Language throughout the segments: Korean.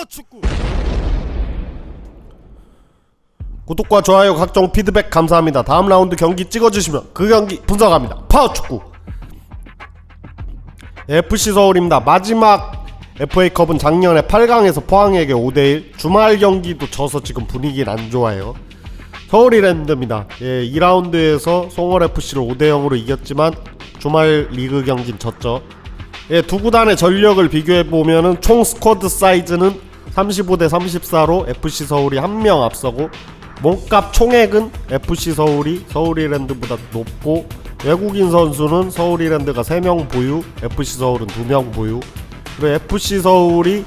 파워축구 구독과 좋아요 각종 피드백 감사합니다. 다음 라운드 경기 찍어주시면 그 경기 분석합니다. 파워 축구 FC 서울입니다. 마지막 FA컵은 작년에 8강에서 포항에게 5대1 주말 경기도 져서 지금 분위기는 안 좋아요. 서울이 랜드입니다. 예, 2라운드에서 송월FC를 5대0으로 이겼지만 주말 리그 경기는 졌죠. 예, 두 구단의 전력을 비교해 보면은 총 스쿼드 사이즈는 35대 34로 FC 서울이 한 명 앞서고 몸값 총액은 FC 서울이 서울이랜드보다 높고 외국인 선수는 서울이랜드가 3명 보유, FC 서울은 2명 보유. 그리고 FC 서울이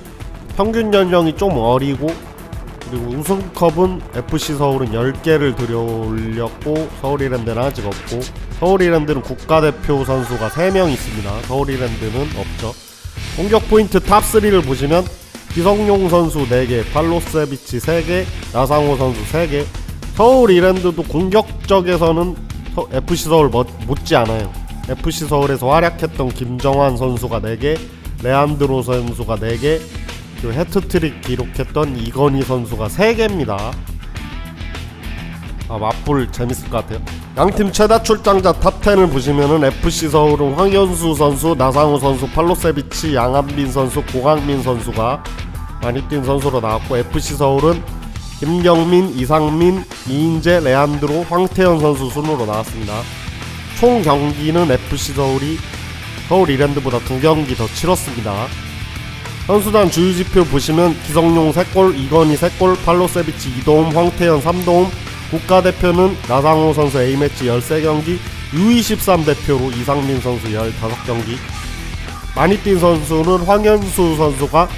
평균 연령이 좀 어리고 그리고 우승컵은 FC 서울은 10개를 들여올렸고 서울이랜드는 아직 없고 서울이랜드는 국가대표 선수가 3명 있습니다. 서울이랜드는 없죠. 공격 포인트 탑3를 보시면 기성용 선수 4개, 팔로세비치 3개, 나상호 선수 3개 서울 이랜드도 공격적에서는 서- FC 서울 못, 못지 않아요. FC 서울에서 활약했던 김정환 선수가 4개, 레안드로 선수가 4개, 그리고 해트트릭 기록했던 이건희 선수가 3개입니다. 아 맞불 재밌을 것 같아요. 양팀 최다 출장자 탑10을 보시면은 FC 서울은 황현수 선수, 나상우 선수, 팔로세비치, 양한빈 선수, 고강민 선수가 많이 뛴 선수로 나왔고 FC 서울은 김경민, 이상민, 이인재, 레안드로, 황태현 선수 순으로 나왔습니다. 총 경기는 FC 서울이 서울 이랜드보다 두 경기 더 치렀습니다. 선수단 주유지표 보시면 기성용 3골, 이건희 3골, 팔로세비치 2도움, 황태현 3도움, 국가대표는 나상호 선수 A매치 13경기, U23 대표로 이상민 선수 15경기, 많이 뛴 선수는 황현수 선수가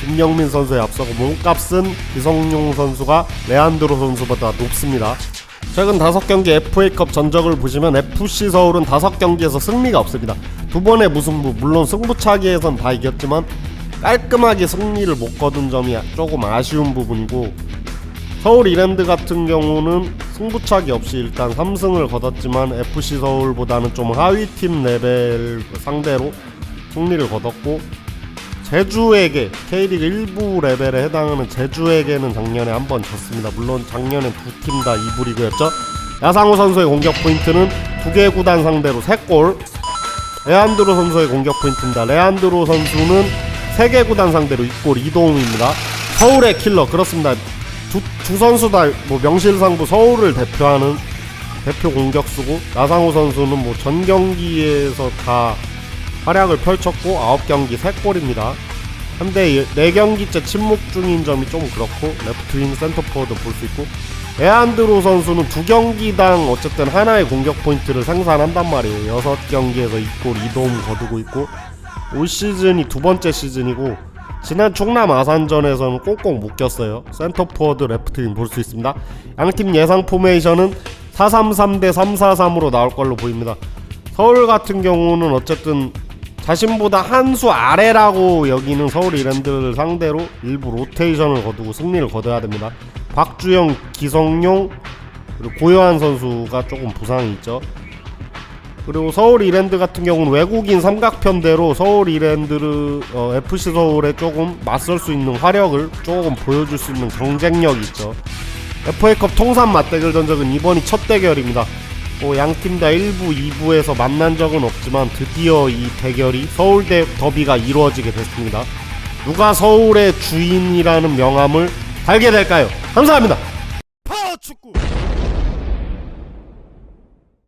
김영민 선수에 앞서고 몸값은 기성용 선수가 레안드로 선수보다 높습니다. 최근 5경기 FA컵 전적을 보시면 FC 서울은 5경기에서 승리가 없습니다. 두 번의 무승부, 물론 승부차기에선 다 이겼지만 깔끔하게 승리를 못 거둔 점이 조금 아쉬운 부분이고 서울 이랜드 같은 경우는 승부차기 없이 일단 3승을 거뒀지만 FC 서울보다는 좀 하위 팀 레벨 상대로 승리를 거뒀고 제주에게 K리그 1부 레벨에 해당하는 제주에게는 작년에 한 번 졌습니다. 물론 작년엔 두팀 다 2부 리그였죠. 야상호 선수의 공격 포인트는 두 개 구단 상대로 3골. 레안드로 선수의 공격 포인트입니다. 레안드로 선수는 세 개 구단 상대로 2골 2도움입니다. 서울의 킬러 그렇습니다. 두, 두 선수 다 뭐 명실상부 서울을 대표하는 대표 공격수고 나상호 선수는 뭐 전 경기에서 다 활약을 펼쳤고 9경기 3골입니다. 한데 4경기째 침묵 중인 점이 좀 그렇고 레프트윙 센터포워드 볼 수 있고 에안드로 선수는 두 경기당 어쨌든 하나의 공격 포인트를 생산한단 말이에요. 6경기에서 2골 2도움 거두고 있고 올 시즌이 두 번째 시즌이고 지난 충남 아산전에서는 꽁꽁 묶였어요. 센터 포워드 레프트윙 볼 수 있습니다. 양팀 예상 포메이션은 4-3-3 대 3-4-3으로 나올 걸로 보입니다. 서울 같은 경우는 어쨌든 자신보다 한 수 아래라고 여기는 서울 이랜드를 상대로 일부 로테이션을 거두고 승리를 거둬야 됩니다. 박주영, 기성용 그리고 고요한 선수가 조금 부상이 있죠. 그리고 서울 이랜드 같은 경우는 외국인 삼각편대로 서울 이랜드를 어, FC 서울에 조금 맞설 수 있는 화력을 조금 보여줄 수 있는 경쟁력이 있죠. FA컵 통산 맞대결 전적은 이번이 첫 대결입니다. 뭐 양팀 다 1부, 2부에서 만난 적은 없지만 드디어 이 대결이 서울대 더비가 이루어지게 됐습니다. 누가 서울의 주인이라는 명함을 달게 될까요? 감사합니다.